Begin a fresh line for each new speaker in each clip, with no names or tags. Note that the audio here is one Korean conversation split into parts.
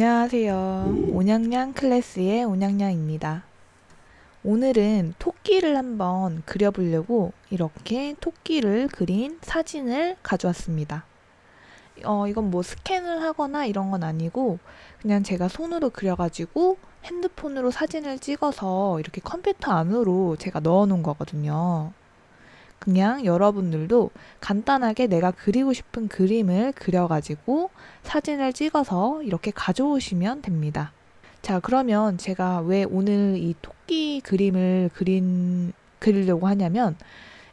안녕하세요. 온양냥 클래스의 온양냥입니다. 오늘은 토끼를 한번 그려보려고 이렇게 토끼를 그린 사진을 가져왔습니다. 어, 이건 뭐 스캔을 하거나 이런 건 아니고 그냥 제가 손으로 그려가지고 핸드폰으로 사진을 찍어서 이렇게 컴퓨터 안으로 제가 넣어 놓은 거거든요. 그냥 여러분들도 간단하게 내가 그리고 싶은 그림을 그려가지고 사진을 찍어서 이렇게 가져오시면 됩니다. 자, 그러면 제가 왜 오늘 이 토끼 그림을 그린, 그리려고 하냐면,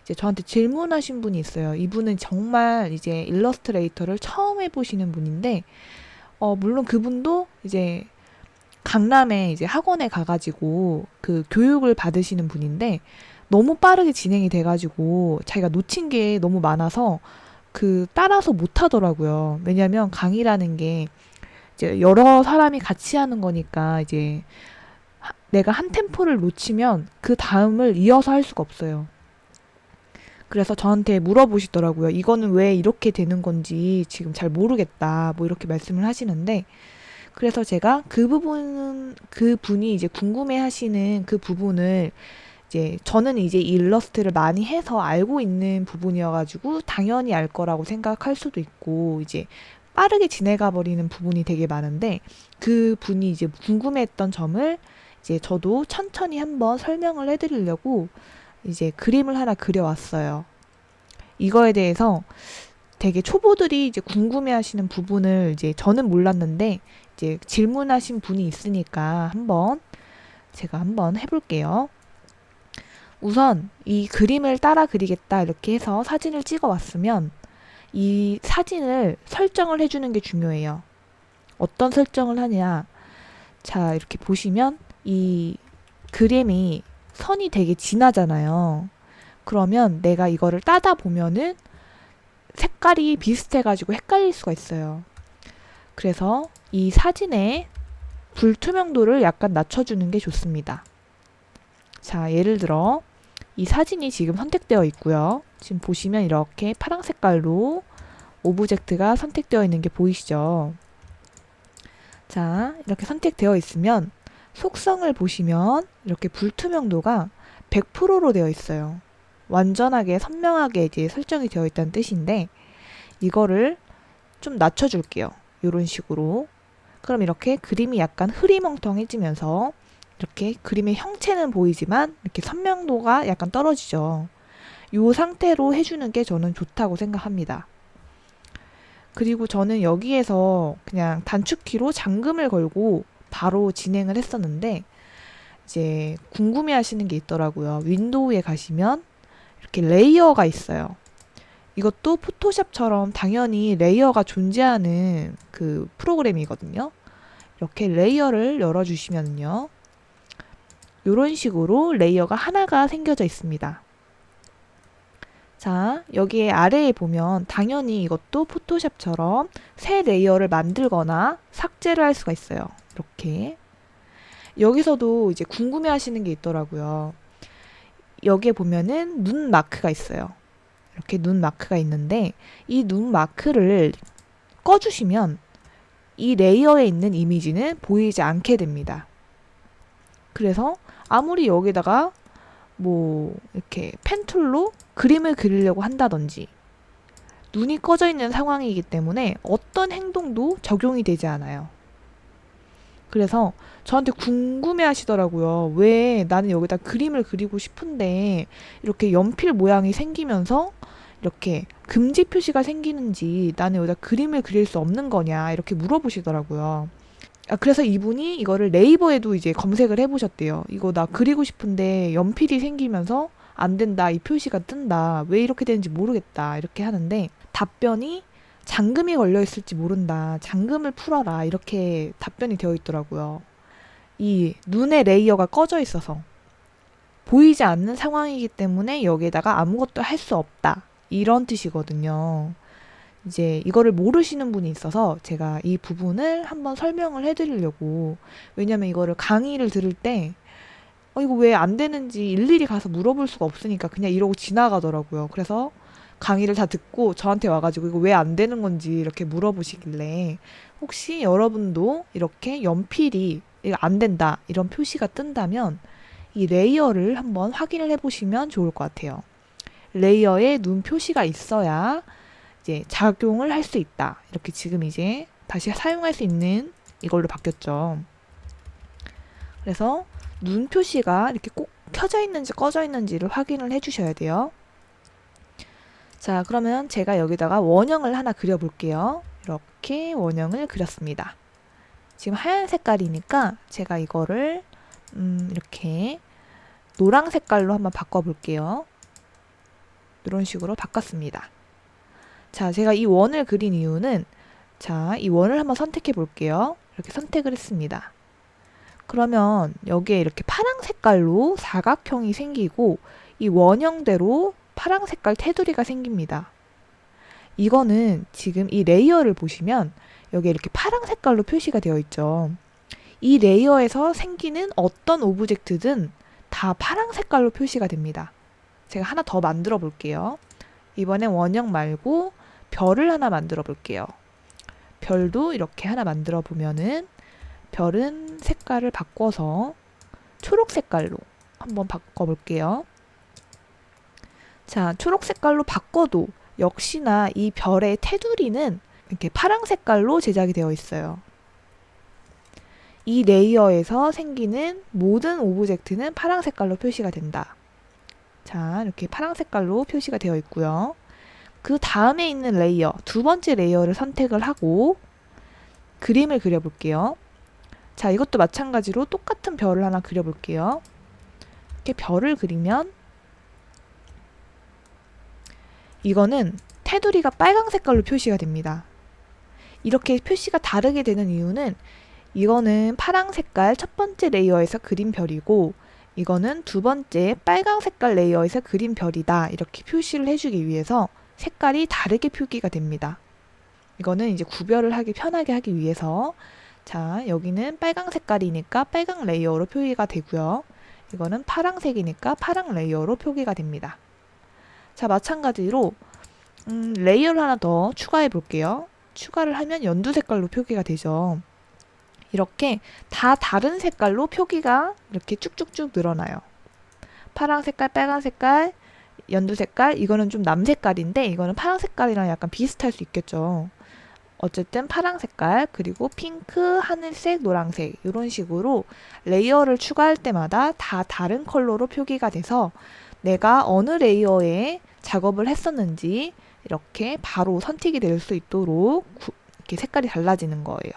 이제 저한테 질문하신 분이 있어요. 이분은 정말 이제 일러스트레이터를 처음 해보시는 분인데, 어, 물론 그분도 이제 강남에 이제 학원에 가가지고 그 교육을 받으시는 분인데, 너무 빠르게 진행이 돼가지고 자기가 놓친 게 너무 많아서 그 따라서 못 하더라고요. 왜냐면 강의라는 게 이제 여러 사람이 같이 하는 거니까 이제 하- 내가 한 템포를 놓치면 그 다음을 이어서 할 수가 없어요. 그래서 저한테 물어보시더라고요. 이거는 왜 이렇게 되는 건지 지금 잘 모르겠다. 뭐 이렇게 말씀을 하시는데 그래서 제가 그 부분은 그 분이 이제 궁금해 하시는 그 부분을 이제 저는 이제 이 일러스트를 많이 해서 알고 있는 부분이어가지고 당연히 알 거라고 생각할 수도 있고 이제 빠르게 지내가 버리는 부분이 되게 많은데 그 분이 이제 궁금해했던 점을 이제 저도 천천히 한번 설명을 해드리려고 이제 그림을 하나 그려왔어요. 이거에 대해서 되게 초보들이 이제 궁금해하시는 부분을 이제 저는 몰랐는데 이제 질문하신 분이 있으니까 한번 제가 한번 해볼게요. 우선 이 그림을 따라 그리겠다 이렇게 해서 사진을 찍어 왔으면 이 사진을 설정을 해주는 게 중요해요. 어떤 설정을 하냐. 자, 이렇게 보시면 이 그림이 선이 되게 진하잖아요. 그러면 내가 이거를 따다 보면은 색깔이 비슷해가지고 헷갈릴 수가 있어요. 그래서 이 사진의 불투명도를 약간 낮춰주는 게 좋습니다. 자, 예를 들어 이 사진이 지금 선택되어 있고요. 지금 보시면 이렇게 파란 색깔로 오브젝트가 선택되어 있는 게 보이시죠? 자, 이렇게 선택되어 있으면 속성을 보시면 이렇게 불투명도가 100%로 되어 있어요. 완전하게 선명하게 이제 설정이 되어 있다는 뜻인데 이거를 좀 낮춰줄게요. 이런 식으로. 그럼 이렇게 그림이 약간 흐리멍텅해지면서 이렇게 그림의 형체는 보이지만 이렇게 선명도가 약간 떨어지죠. 이 상태로 해주는 게 저는 좋다고 생각합니다. 그리고 저는 여기에서 그냥 단축키로 잠금을 걸고 바로 진행을 했었는데 이제 궁금해 하시는 게 있더라고요. 윈도우에 가시면 이렇게 레이어가 있어요. 이것도 포토샵처럼 당연히 레이어가 존재하는 그 프로그램이거든요. 이렇게 레이어를 열어주시면요. 이런 식으로 레이어가 하나가 생겨져 있습니다. 자, 여기에 아래에 보면 당연히 이것도 포토샵처럼 새 레이어를 만들거나 삭제를 할 수가 있어요. 이렇게. 여기서도 이제 궁금해 하시는 게 있더라고요. 여기에 보면은 눈 마크가 있어요. 이렇게 눈 마크가 있는데 이 눈 마크를 꺼주시면 이 레이어에 있는 이미지는 보이지 않게 됩니다. 그래서 아무리 여기다가 뭐 이렇게 펜툴로 그림을 그리려고 한다든지 눈이 꺼져 있는 상황이기 때문에 어떤 행동도 적용이 되지 않아요. 그래서 저한테 궁금해 하시더라고요. 왜 나는 여기다 그림을 그리고 싶은데 이렇게 연필 모양이 생기면서 이렇게 금지 표시가 생기는지 나는 여기다 그림을 그릴 수 없는 거냐 이렇게 물어보시더라고요. 아, 그래서 이분이 이거를 네이버에도 이제 검색을 해보셨대요. 이거 나 그리고 싶은데 연필이 생기면서 안 된다. 이 표시가 뜬다. 왜 이렇게 되는지 모르겠다. 이렇게 하는데 답변이 잠금이 걸려 있을지 모른다. 잠금을 풀어라. 이렇게 답변이 되어 있더라고요. 이 눈의 레이어가 꺼져 있어서 보이지 않는 상황이기 때문에 여기에다가 아무것도 할 수 없다. 이런 뜻이거든요. 이제 이거를 모르시는 분이 있어서 제가 이 부분을 한번 설명을 해드리려고 왜냐면 이거를 강의를 들을 때 어, 이거 왜 안 되는지 일일이 가서 물어볼 수가 없으니까 그냥 이러고 지나가더라고요. 그래서 강의를 다 듣고 저한테 와가지고 이거 왜 안 되는 건지 이렇게 물어보시길래 혹시 여러분도 이렇게 연필이 이거 안 된다 이런 표시가 뜬다면 이 레이어를 한번 확인을 해보시면 좋을 것 같아요. 레이어에 눈 표시가 있어야 이제 작용을 할 수 있다. 이렇게 지금 이제 다시 사용할 수 있는 이걸로 바뀌었죠. 그래서 눈 표시가 이렇게 꼭 켜져 있는지 꺼져 있는지를 확인을 해 주셔야 돼요. 자, 그러면 제가 여기다가 원형을 하나 그려 볼게요. 이렇게 원형을 그렸습니다. 지금 하얀 색깔이니까 제가 이거를 음, 이렇게 노랑 색깔로 한번 바꿔 볼게요. 이런 식으로 바꿨습니다. 자, 제가 이 원을 그린 이유는 자, 이 원을 한번 선택해 볼게요. 이렇게 선택을 했습니다. 그러면 여기에 이렇게 파랑 색깔로 사각형이 생기고 이 원형대로 파랑 색깔 테두리가 생깁니다. 이거는 지금 이 레이어를 보시면 여기에 이렇게 파랑 색깔로 표시가 되어 있죠. 이 레이어에서 생기는 어떤 오브젝트든 다 파랑 색깔로 표시가 됩니다. 제가 하나 더 만들어 볼게요. 이번엔 원형 말고 별을 하나 만들어 볼게요. 별도 이렇게 하나 만들어 보면은 별은 색깔을 바꿔서 초록 색깔로 한번 바꿔 볼게요. 자, 초록 색깔로 바꿔도 역시나 이 별의 테두리는 이렇게 파랑 색깔로 제작이 되어 있어요. 이 레이어에서 생기는 모든 오브젝트는 파랑 색깔로 표시가 된다. 자, 이렇게 파랑 색깔로 표시가 되어 있고요. 그 다음에 있는 레이어, 두 번째 레이어를 선택을 하고 그림을 그려볼게요. 자, 이것도 마찬가지로 똑같은 별을 하나 그려볼게요. 이렇게 별을 그리면 이거는 테두리가 빨강 색깔로 표시가 됩니다. 이렇게 표시가 다르게 되는 이유는 이거는 파랑 색깔 첫 번째 레이어에서 그린 별이고 이거는 두 번째 빨강 색깔 레이어에서 그린 별이다. 이렇게 표시를 해주기 위해서 색깔이 다르게 표기가 됩니다. 이거는 이제 구별을 하기 편하게 하기 위해서 자 여기는 빨강 색깔이니까 빨강 레이어로 표기가 되고요. 이거는 파랑색이니까 파랑 레이어로 표기가 됩니다. 자 마찬가지로 음, 레이어를 하나 더 추가해 볼게요. 추가를 하면 연두 색깔로 표기가 되죠. 이렇게 다 다른 색깔로 표기가 이렇게 쭉쭉쭉 늘어나요. 파랑 색깔, 빨간 색깔, 연두 색깔, 이거는 좀 남 색깔인데 이거는 파랑 색깔이랑 약간 비슷할 수 있겠죠. 어쨌든 파랑 색깔, 그리고 핑크, 하늘색, 노란색 이런 식으로 레이어를 추가할 때마다 다 다른 컬러로 표기가 돼서 내가 어느 레이어에 작업을 했었는지 이렇게 바로 선택이 될 수 있도록 이렇게 색깔이 달라지는 거예요.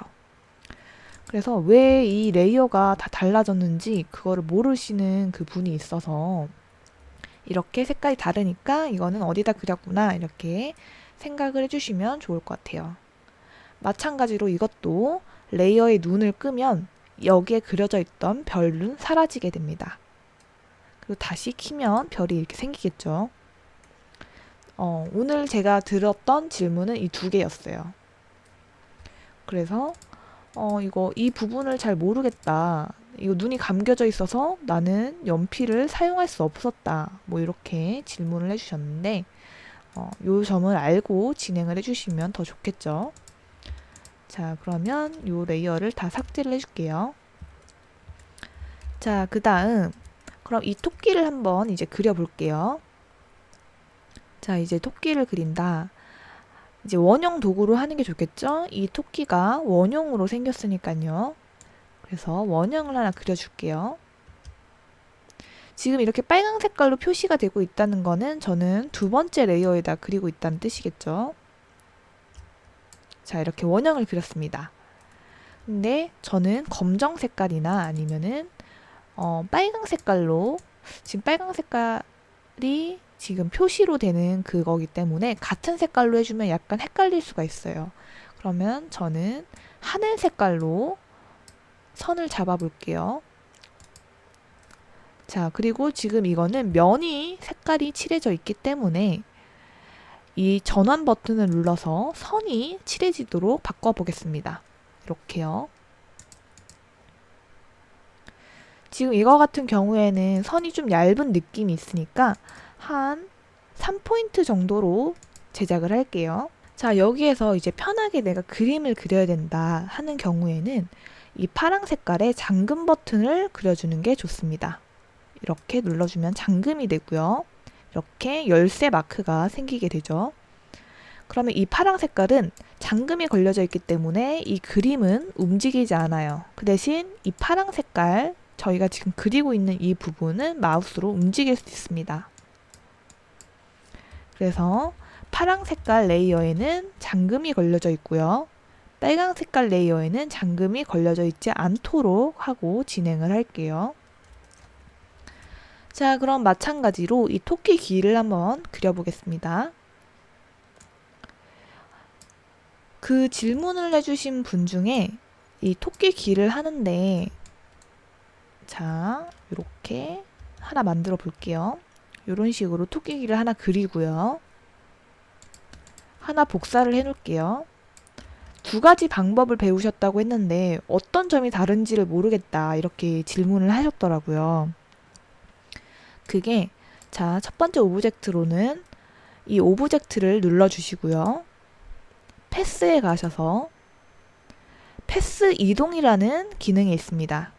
그래서 왜 이 레이어가 다 달라졌는지 그거를 모르시는 그 분이 있어서 이렇게 색깔이 다르니까 이거는 어디다 그렸구나 이렇게 생각을 해주시면 좋을 것 같아요. 마찬가지로 이것도 레이어의 눈을 끄면 여기에 그려져 있던 별은 사라지게 됩니다. 그리고 다시 키면 별이 이렇게 생기겠죠. 어, 오늘 제가 들었던 질문은 이 두 개였어요. 그래서 어, 이거 이 부분을 잘 모르겠다. 이거 눈이 감겨져 있어서 나는 연필을 사용할 수 없었다. 뭐 이렇게 질문을 해주셨는데 어, 요 점을 알고 진행을 해주시면 더 좋겠죠. 자, 그러면 요 레이어를 다 삭제를 해줄게요. 자, 그 다음 그럼 이 토끼를 한번 이제 그려볼게요. 자, 이제 토끼를 그린다. 이제 원형 도구로 하는 게 좋겠죠? 이 토끼가 원형으로 생겼으니까요. 그래서 원형을 하나 그려줄게요. 지금 이렇게 빨강 색깔로 표시가 되고 있다는 거는 저는 두 번째 레이어에다 그리고 있다는 뜻이겠죠. 자, 이렇게 원형을 그렸습니다. 근데 저는 검정 색깔이나 아니면은 어, 빨강 색깔로 지금 빨강 색깔이 지금 표시로 되는 그거기 때문에 같은 색깔로 해주면 약간 헷갈릴 수가 있어요. 그러면 저는 하늘 색깔로 선을 잡아 볼게요. 자, 그리고 지금 이거는 면이 색깔이 칠해져 있기 때문에 이 전환 버튼을 눌러서 선이 칠해지도록 바꿔보겠습니다. 이렇게요. 지금 이거 같은 경우에는 선이 좀 얇은 느낌이 있으니까 한 3포인트 정도로 제작을 할게요. 자, 여기에서 이제 편하게 내가 그림을 그려야 된다 하는 경우에는 이 파랑 색깔의 잠금 버튼을 그려주는 게 좋습니다. 이렇게 눌러주면 잠금이 되고요. 이렇게 열쇠 마크가 생기게 되죠. 그러면 이 파랑 색깔은 잠금이 걸려져 있기 때문에 이 그림은 움직이지 않아요. 그 대신 이 파랑 색깔 저희가 지금 그리고 있는 이 부분은 마우스로 움직일 수 있습니다. 그래서 파랑 색깔 레이어에는 잠금이 걸려져 있고요. 빨강 색깔 레이어에는 잠금이 걸려져 있지 않도록 하고 진행을 할게요. 자, 그럼 마찬가지로 이 토끼 귀를 한번 그려보겠습니다. 그 질문을 해주신 분 중에 이 토끼 귀를 하는데 자, 이렇게 하나 만들어 볼게요. 이런 식으로 토끼 귀를 하나 그리고요. 하나 복사를 해 놓을게요. 두 가지 방법을 배우셨다고 했는데 어떤 점이 다른지를 모르겠다 이렇게 질문을 하셨더라고요. 그게 자, 첫 번째 오브젝트로는 이 오브젝트를 눌러 주시고요. 패스에 가셔서 패스 이동이라는 기능이 있습니다.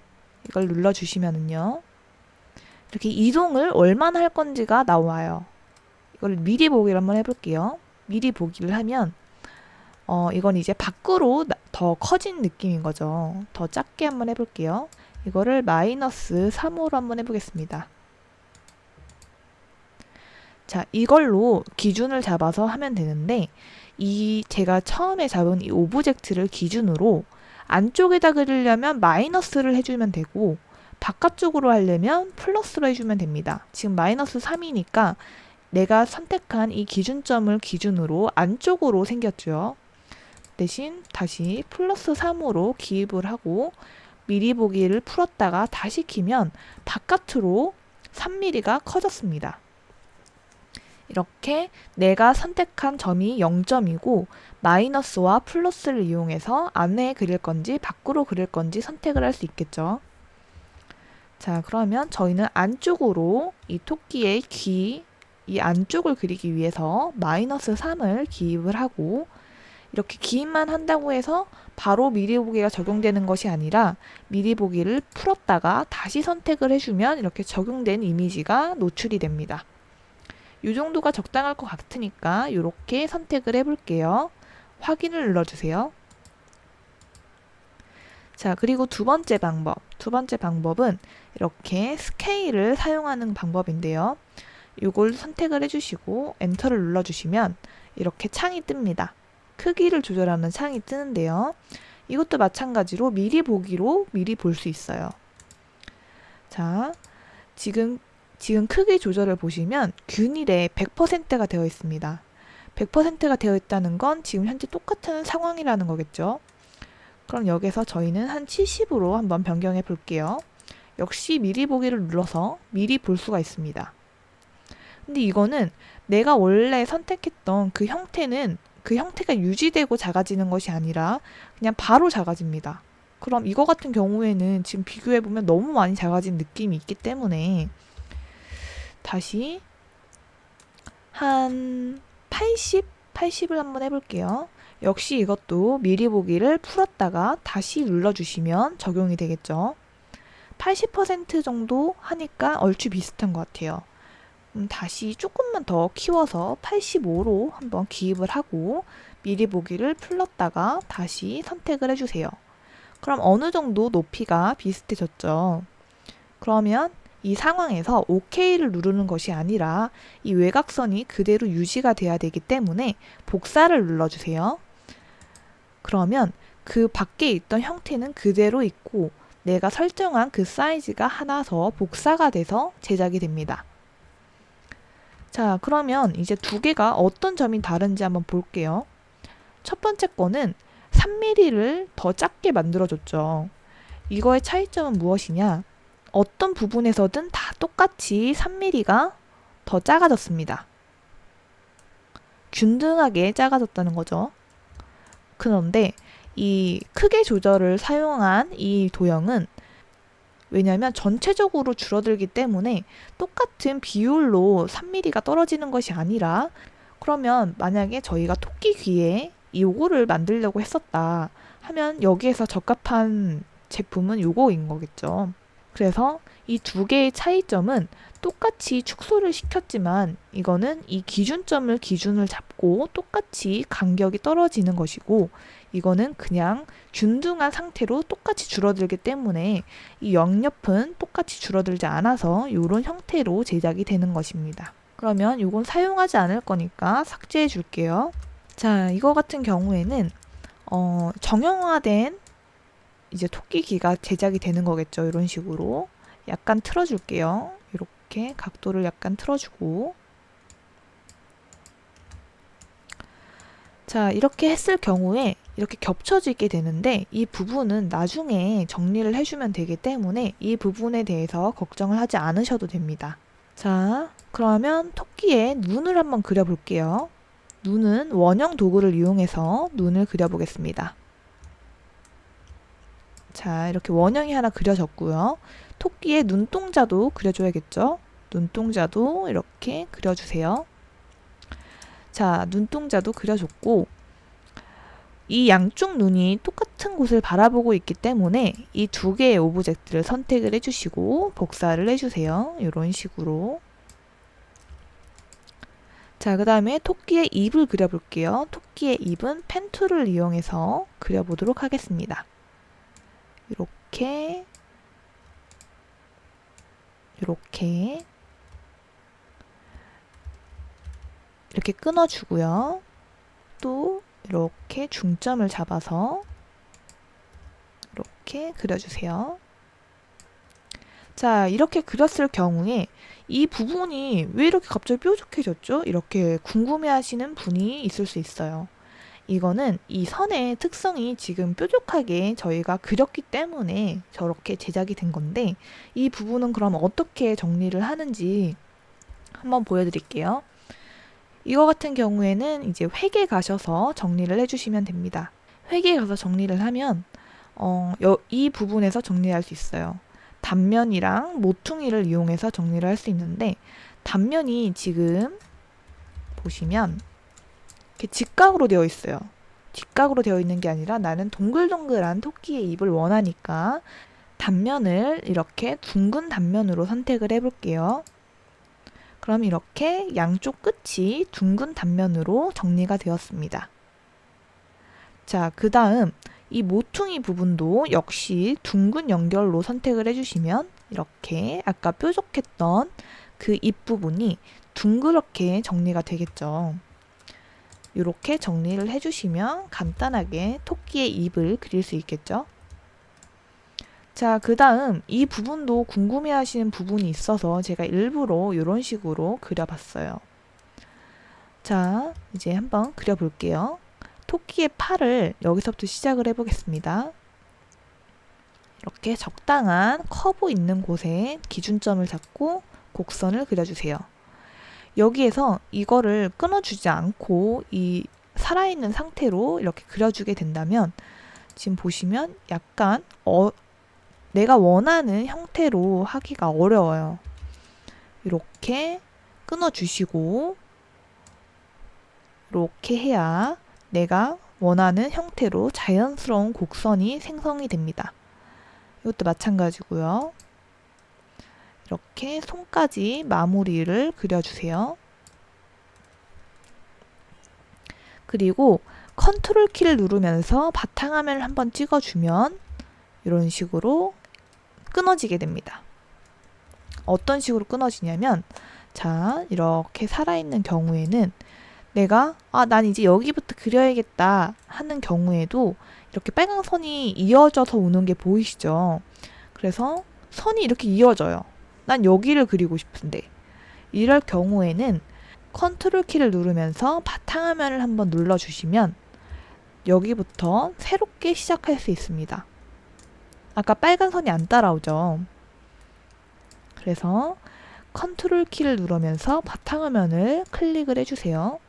이걸 눌러 주시면은요. 이렇게 이동을 얼마나 할 건지가 나와요. 이걸 미리 보기를 한번 해볼게요. 미리 보기를 하면 어, 이건 이제 밖으로 더 커진 느낌인 거죠. 더 작게 한번 해볼게요. 이거를 마이너스 3호로 한번 해보겠습니다. 자, 이걸로 기준을 잡아서 하면 되는데, 이 제가 처음에 잡은 이 오브젝트를 기준으로 안쪽에다 그리려면 마이너스를 해주면 되고, 바깥쪽으로 하려면 플러스로 해주면 됩니다. 지금 마이너스 3이니까 내가 선택한 이 기준점을 기준으로 안쪽으로 생겼죠. 대신 다시 플러스 3으로 기입을 하고 미리 보기를 풀었다가 다시 키면 바깥으로 3mm가 커졌습니다. 이렇게 내가 선택한 점이 0점이고 마이너스와 플러스를 이용해서 안에 그릴 건지 밖으로 그릴 건지 선택을 할 수 있겠죠. 자, 그러면 저희는 안쪽으로 이 토끼의 귀, 이 안쪽을 그리기 위해서 마이너스 3을 기입을 하고 이렇게 기입만 한다고 해서 바로 미리 보기가 적용되는 것이 아니라 미리 보기를 풀었다가 다시 선택을 해주면 이렇게 적용된 이미지가 노출이 됩니다. 이 정도가 적당할 것 같으니까 이렇게 선택을 해볼게요. 확인을 눌러주세요. 자, 그리고 두 번째 방법. 두 번째 방법은 이렇게 스케일을 사용하는 방법인데요. 이걸 선택을 해주시고 엔터를 눌러주시면 이렇게 창이 뜹니다. 크기를 조절하는 창이 뜨는데요. 이것도 마찬가지로 미리 보기로 미리 볼 수 있어요. 자, 지금 지금 크기 조절을 보시면 균일에 100%가 되어 있습니다. 100%가 되어 있다는 건 지금 현재 똑같은 상황이라는 거겠죠. 그럼 여기서 저희는 한 70으로 한번 변경해 볼게요. 역시 미리 보기를 눌러서 미리 볼 수가 있습니다. 근데 이거는 내가 원래 선택했던 그 형태는 그 형태가 유지되고 작아지는 것이 아니라 그냥 바로 작아집니다. 그럼 이거 같은 경우에는 지금 비교해보면 너무 많이 작아진 느낌이 있기 때문에 다시 한 80, 80을 한번 해볼게요. 역시 이것도 미리 보기를 풀었다가 다시 눌러주시면 적용이 되겠죠. 80% 정도 하니까 얼추 비슷한 것 같아요. 음, 다시 조금만 더 키워서 85로 한번 기입을 하고 미리 보기를 풀렀다가 다시 선택을 해주세요. 그럼 어느 정도 높이가 비슷해졌죠. 그러면 이 상황에서 OK를 누르는 것이 아니라 이 외곽선이 그대로 유지가 돼야 되기 때문에 복사를 눌러주세요. 그러면 그 밖에 있던 형태는 그대로 있고 내가 설정한 그 사이즈가 하나 더 복사가 돼서 제작이 됩니다. 자, 그러면 이제 두 개가 어떤 점이 다른지 한번 볼게요. 첫 번째 거는 3mm를 더 작게 만들어줬죠. 이거의 차이점은 무엇이냐? 어떤 부분에서든 다 똑같이 3mm가 더 작아졌습니다. 균등하게 작아졌다는 거죠. 그런데 이 크게 조절을 사용한 이 도형은 왜냐하면 전체적으로 줄어들기 때문에 똑같은 비율로 3mm가 떨어지는 것이 아니라 그러면 만약에 저희가 토끼 귀에 이 요거를 만들려고 했었다 하면 여기에서 적합한 제품은 요거인 거겠죠. 그래서 이 두 개의 차이점은 똑같이 축소를 시켰지만 이거는 이 기준점을 기준을 잡고 똑같이 간격이 떨어지는 것이고 이거는 그냥 균등한 상태로 똑같이 줄어들기 때문에 이 옆옆은 똑같이 줄어들지 않아서 이런 형태로 제작이 되는 것입니다. 그러면 이건 사용하지 않을 거니까 삭제해 줄게요. 자, 이거 같은 경우에는 어, 정형화된 이제 토끼기가 제작이 되는 거겠죠. 이런 식으로 약간 틀어줄게요. 이렇게 각도를 약간 틀어주고 자 이렇게 했을 경우에 이렇게 겹쳐지게 되는데 이 부분은 나중에 정리를 해주면 되기 때문에 이 부분에 대해서 걱정을 하지 않으셔도 됩니다. 자 그러면 토끼의 눈을 한번 그려볼게요. 눈은 원형 도구를 이용해서 눈을 그려보겠습니다. 자, 이렇게 원형이 하나 그려졌고요. 토끼의 눈동자도 그려줘야겠죠? 눈동자도 이렇게 그려주세요. 자, 눈동자도 그려줬고, 이 양쪽 눈이 똑같은 곳을 바라보고 있기 때문에 이 두 개의 오브젝트를 선택을 해주시고 복사를 해주세요. 이런 식으로. 자, 그 다음에 토끼의 입을 그려볼게요. 토끼의 입은 펜 툴을 이용해서 그려보도록 하겠습니다. 이렇게 이렇게 이렇게 끊어주고요. 또 이렇게 중점을 잡아서 이렇게 그려주세요. 자, 이렇게 그렸을 경우에 이 부분이 왜 이렇게 갑자기 뾰족해졌죠? 이렇게 궁금해 하시는 분이 있을 수 있어요. 이거는 이 선의 특성이 지금 뾰족하게 저희가 그렸기 때문에 저렇게 제작이 된 건데 이 부분은 그럼 어떻게 정리를 하는지 한번 보여드릴게요. 이거 같은 경우에는 이제 회계 가셔서 정리를 해주시면 됩니다. 회계 가서 정리를 하면 어, 이 부분에서 정리할 수 있어요. 단면이랑 모퉁이를 이용해서 정리를 할 수 있는데 단면이 지금 보시면 이렇게 직각으로 되어 있어요. 직각으로 되어 있는 게 아니라 나는 동글동글한 토끼의 입을 원하니까 단면을 이렇게 둥근 단면으로 선택을 해볼게요. 그럼 이렇게 양쪽 끝이 둥근 단면으로 정리가 되었습니다. 자, 그 다음 이 모퉁이 부분도 역시 둥근 연결로 선택을 해주시면 이렇게 아까 뾰족했던 그 입 부분이 둥그렇게 정리가 되겠죠. 이렇게 정리를 해주시면 간단하게 토끼의 입을 그릴 수 있겠죠. 자, 그 다음 이 부분도 궁금해 하시는 부분이 있어서 제가 일부러 이런 식으로 그려봤어요. 자, 이제 한번 그려볼게요. 토끼의 팔을 여기서부터 시작을 해보겠습니다. 이렇게 적당한 커브 있는 곳에 기준점을 잡고 곡선을 그려주세요. 여기에서 이거를 끊어주지 않고 이 살아있는 상태로 이렇게 그려주게 된다면 지금 보시면 약간 어, 내가 원하는 형태로 하기가 어려워요. 이렇게 끊어주시고 이렇게 해야 내가 원하는 형태로 자연스러운 곡선이 생성이 됩니다. 이것도 마찬가지고요. 이렇게 손까지 마무리를 그려주세요. 그리고 컨트롤 키를 누르면서 바탕화면을 한번 찍어주면 이런 식으로 끊어지게 됩니다. 어떤 식으로 끊어지냐면 자 이렇게 살아있는 경우에는 내가 아 난 이제 여기부터 그려야겠다 하는 경우에도 이렇게 빨간 선이 이어져서 오는 게 보이시죠? 그래서 선이 이렇게 이어져요. 난 여기를 그리고 싶은데 이럴 경우에는 컨트롤 키를 누르면서 바탕화면을 한번 눌러주시면 여기부터 새롭게 시작할 수 있습니다. 아까 빨간 선이 안 따라오죠. 그래서 컨트롤 키를 누르면서 바탕화면을 클릭을 해주세요.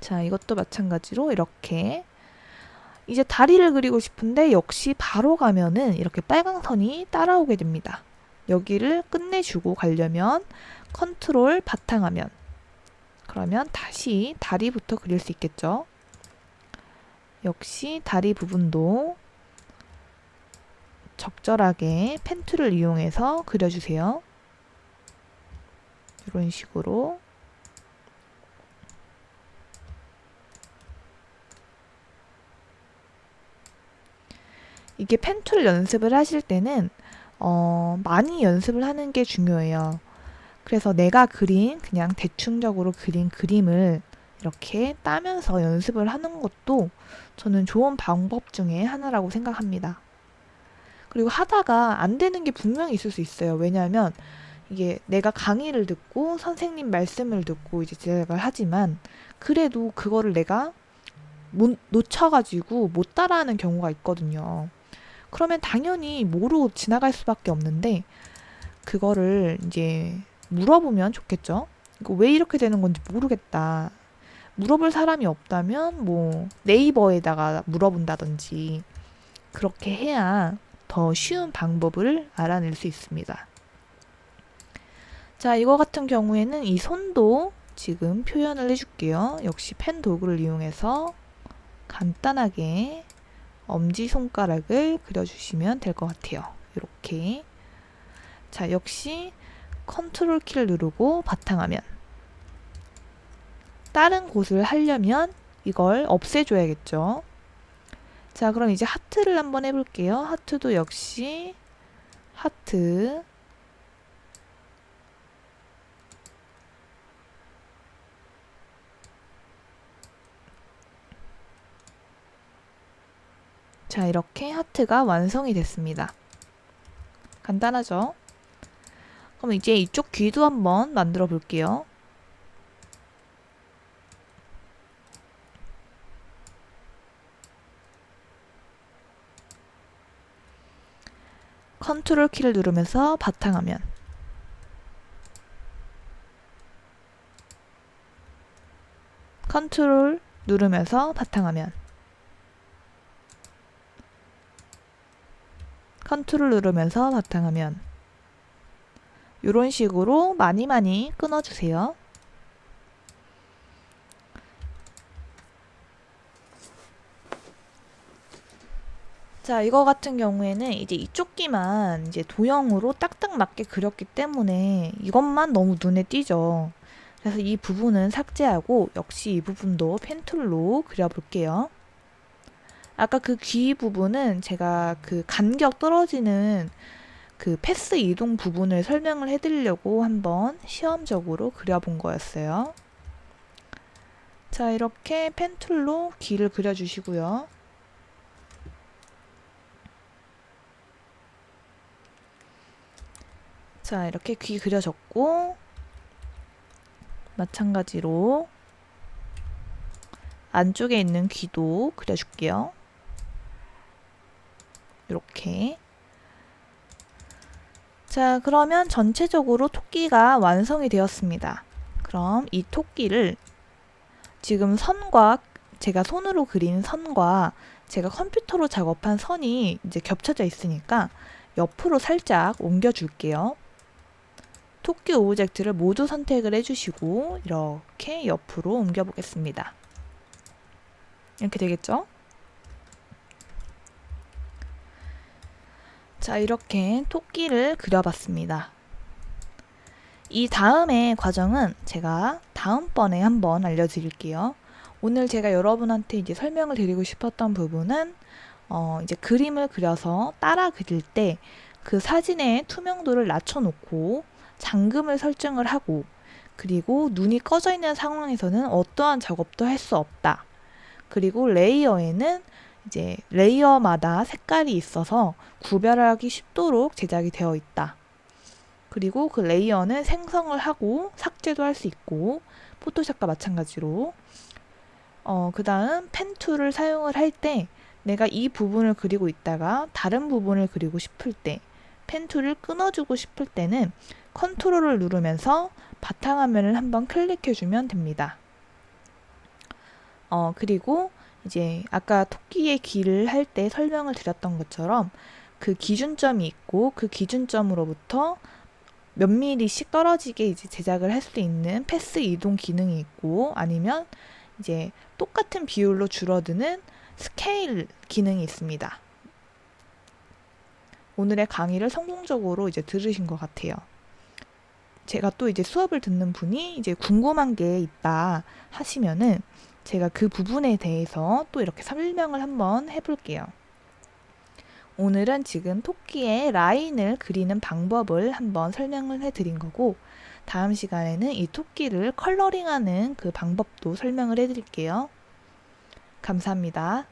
자, 이것도 마찬가지로 이렇게 이제 다리를 그리고 싶은데 역시 바로 가면은 이렇게 빨강 선이 따라오게 됩니다. 여기를 끝내주고 가려면 컨트롤 바탕화면 그러면 다시 다리부터 그릴 수 있겠죠. 역시 다리 부분도 적절하게 펜 툴을 이용해서 그려주세요. 이런 식으로 이게 펜 툴 연습을 하실 때는 어, 많이 연습을 하는 게 중요해요. 그래서 내가 그린 그냥 대충적으로 그린 그림을 이렇게 따면서 연습을 하는 것도 저는 좋은 방법 중에 하나라고 생각합니다. 그리고 하다가 안 되는 게 분명히 있을 수 있어요. 왜냐하면 이게 내가 강의를 듣고 선생님 말씀을 듣고 이제 제작을 하지만 그래도 그거를 내가 못, 놓쳐가지고 못 따라하는 경우가 있거든요. 그러면 당연히 모르고 지나갈 수밖에 없는데 그거를 이제 물어보면 좋겠죠. 왜 이렇게 되는 건지 모르겠다. 물어볼 사람이 없다면 뭐 네이버에다가 물어본다든지 그렇게 해야 더 쉬운 방법을 알아낼 수 있습니다. 자, 이거 같은 경우에는 이 손도 지금 표현을 해줄게요. 역시 펜 도구를 이용해서 간단하게 엄지손가락을 그려주시면 될 것 같아요. 이렇게. 자, 역시 컨트롤 키를 누르고 바탕화면. 다른 곳을 하려면 이걸 없애줘야겠죠. 자, 그럼 이제 하트를 한번 해볼게요. 하트도 역시 하트. 자, 이렇게 하트가 완성이 됐습니다. 간단하죠? 그럼 이제 이쪽 귀도 한번 만들어 볼게요. 컨트롤 키를 누르면서 바탕화면. 컨트롤 누르면서 바탕화면. 컨트롤 누르면서 바탕화면. 이런 식으로 많이 많이 끊어주세요. 자, 이거 같은 경우에는 이제 이쪽 끼만 이제 도형으로 딱딱 맞게 그렸기 때문에 이것만 너무 눈에 띄죠. 그래서 이 부분은 삭제하고 역시 이 부분도 펜툴로 그려볼게요. 아까 그 귀 부분은 제가 그 간격 떨어지는 그 패스 이동 부분을 설명을 해드리려고 한번 시험적으로 그려본 거였어요. 자, 이렇게 펜툴로 귀를 그려주시고요. 자, 이렇게 귀 그려졌고, 마찬가지로 안쪽에 있는 귀도 그려줄게요. 이렇게. 자, 그러면 전체적으로 토끼가 완성이 되었습니다. 그럼 이 토끼를 지금 선과 제가 손으로 그린 선과 제가 컴퓨터로 작업한 선이 이제 겹쳐져 있으니까 옆으로 살짝 옮겨 줄게요. 토끼 오브젝트를 모두 선택을 해주시고 이렇게 옆으로 옮겨 보겠습니다. 이렇게 되겠죠? 자, 이렇게 토끼를 그려봤습니다. 이 다음의 과정은 제가 다음번에 한번 알려드릴게요. 오늘 제가 여러분한테 이제 설명을 드리고 싶었던 부분은 어, 이제 그림을 그려서 따라 그릴 때 그 사진의 투명도를 낮춰놓고 잠금을 설정을 하고 그리고 눈이 꺼져 있는 상황에서는 어떠한 작업도 할 수 없다. 그리고 레이어에는 이제 레이어마다 색깔이 있어서 구별하기 쉽도록 제작이 되어 있다. 그리고 그 레이어는 생성을 하고 삭제도 할 수 있고 포토샵과 마찬가지로 어, 그 다음 펜 툴을 사용을 할 때 내가 이 부분을 그리고 있다가 다른 부분을 그리고 싶을 때 펜 툴을 끊어주고 싶을 때는 컨트롤을 누르면서 바탕화면을 한번 클릭해주면 됩니다. 어, 그리고 이제 아까 토끼의 귀를 할 때 설명을 드렸던 것처럼 그 기준점이 있고 그 기준점으로부터 몇 미리씩 떨어지게 이제 제작을 할 수 있는 패스 이동 기능이 있고 아니면 이제 똑같은 비율로 줄어드는 스케일 기능이 있습니다. 오늘의 강의를 성공적으로 이제 들으신 것 같아요. 제가 또 이제 수업을 듣는 분이 이제 궁금한 게 있다 하시면은 제가 그 부분에 대해서 또 이렇게 설명을 한번 해볼게요. 오늘은 지금 토끼의 라인을 그리는 방법을 한번 설명을 해드린 거고, 다음 시간에는 이 토끼를 컬러링하는 그 방법도 설명을 해드릴게요. 감사합니다.